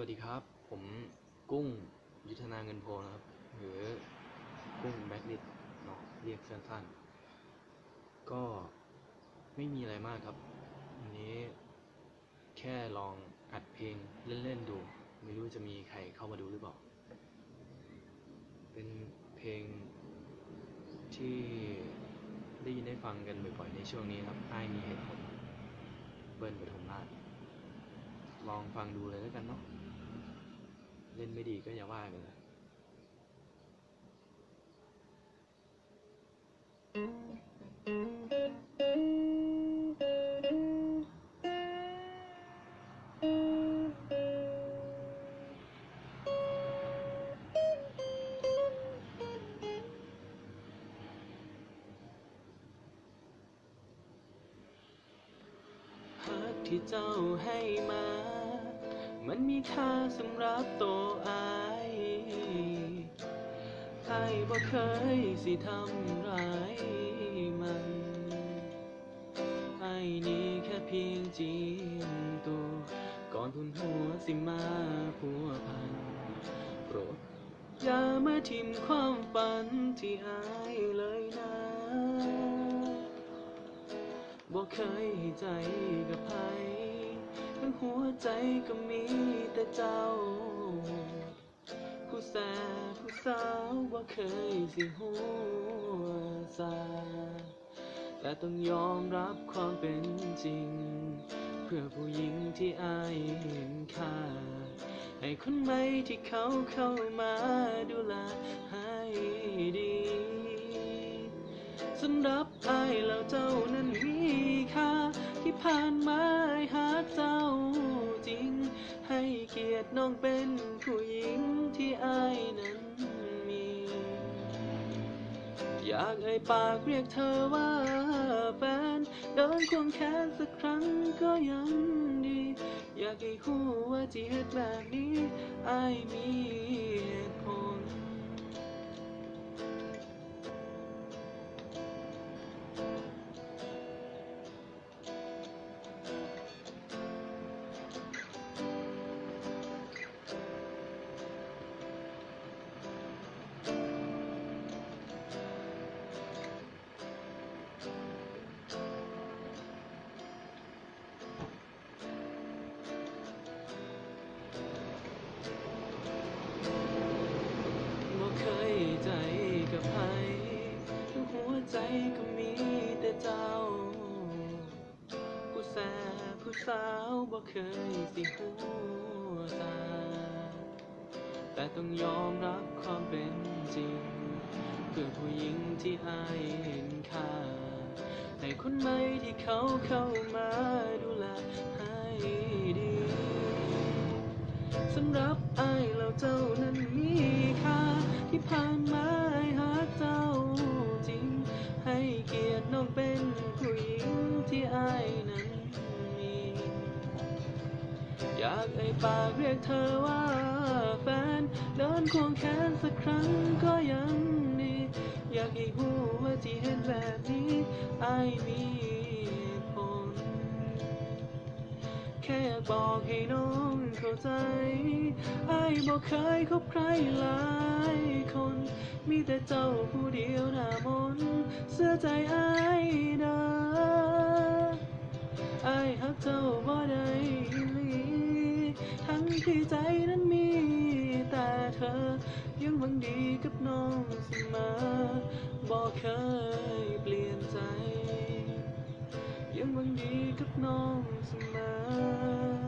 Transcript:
วัสดีครับ ผมกุ้งยุทธนาเงินโพนะครับ หรือกุ้งแบ็กลิสเนาะเรียกสั้นๆ ก็ไม่มีอะไรมากครับวันนี้ แค่ลองอัดเพลงเล่น ๆ ดู ไม่รู้จะมีใครเข้ามาดูหรือเปล่า เป็นเพลงที่ได้ยินได้ฟังกันบ่อยๆ ในช่วงนี้ครับอ้ายมีเหตุผลเบิ้ลปทุมราชลองฟังดูเลยแล้วกันเนาะ เล่นไม่ดีก็อย่าว่ากันเลยฮักที่เจ้าให้มา มันมีค่าสำหรับตัวอายอายบ่เคยสิทำร้ายมันอายนี่แค่เพียงจีนตัว ก่อนทุนหัวสิมาพัวพันโปรดอย่ามาทิมความฝันที่อายเลยนะบ่เคยให้ใจกับใคร ทั้งหัวใจก็มีแต่เจ้า ผู้แสบผู้สาวบ่เคยสิหัวซาแต่ต้องยอมรับความเป็นจริง เพื่อผู้หญิงที่อายเห็นค่าให้คนใหม่ที่เขาเข้ามาำหรับอายแล้วเจ้านั้นมีค่าที่ผ่านมาหาเจ้าจริง ให้เกียรติน้องเป็นผู้หญิงที่อายนั้นมี อยากเอ่ยปากเรียกเธอว่าแฟนเดินควงแขนสักครั้งก็ยังดี อยากให้รู้ว่าที่เหตุแบบนี้อายมีเหตุผล ใจกับใครทั้งหัวใจก็มีแต่เจ้า ผู้แสบผู้สาวบ่เคยสิหัวตา แต่ต้องยอมรับความเป็นจริง เพื่อผู้หญิงที่อายเห็นค่าให้คนใหม่ที่เขาเข้ามาดูแลให้ดีสำหรับอา เอ่ยปากเรียกเธอว่าแฟน เดินควงแขนสักครั้งก็ยังดีอยากให้รู้ว่าที่เห็นแบบนี้ไอมีผล แค่อยากบอกให้น้องเข้าใจ ไอ้บอกเคยคบใครหลายคน มีแต่เจ้าผู้เดียวหน้ามนเสื้อใจไอ้เด้อ ที่ใจนั้นมีแต่เธอ ยังหวังดีกับน้องเสมอบอกเคยเปลี่ยนใจ ยังหวังดีกับน้องเสมอ